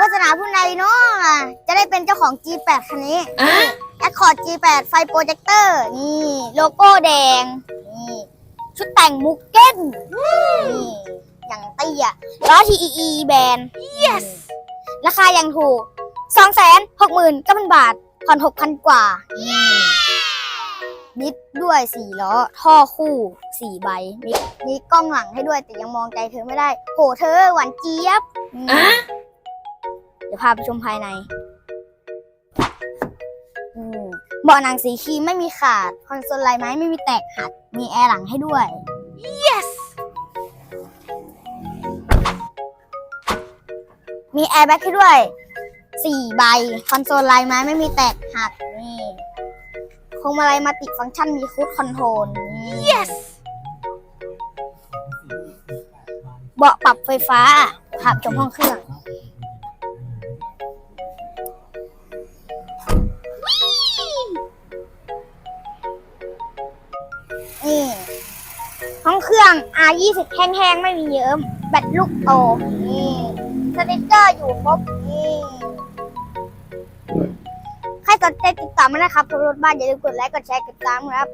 วาสนาผู้ใดเนาะจะได้เป็นเจ้าของ G8 คันนี้แอคคอร์ด G8 ไฟโปรเจคเตอร์ นี่ โลโก้แดง นี่ ชุดแต่งมุกเก้นนี่อย่างเตี้ยล้อ TEE แบน yes ราคายังถูก 2 6 9 0 0 0 บาท ผ่อน 6,000 กว่า ดิฟด้วย4ล้อ ท่อคู่4ใบ มีมีกล้องหลังให้ด้วยแต่ยังมองไกลเธอไม่ได้ โหเธอหวานเจี๊ยบอืมเดี๋ยวพาไปชมภายในอืมเบาะหนังสีครีมไม่มีขาด คอนโซลลายไม้ไม่มีแตกหัก มีแอร์หลังให้ด้วย yes มีแอร์แบ็กให้ด้วยสี่ใบ คอนโซลลายไม้ไม่มีแตกหัก นี่คงมาลัยมาติดฟังก์ชันมีคูดคอนโทรล yes เบาะปรับไฟฟ้าขับชมห้องเครื่อง องเครื่อง R20 แห้งๆ ไม่มีเยิ้ม แบตลูกโตนี่ สติกเกอร์อยู่ครบนี่ ใครสนใจติดต่อมานะครับรถบ้านอย่าลืมกดไลค์ กดแชร์ กดติดตามครับ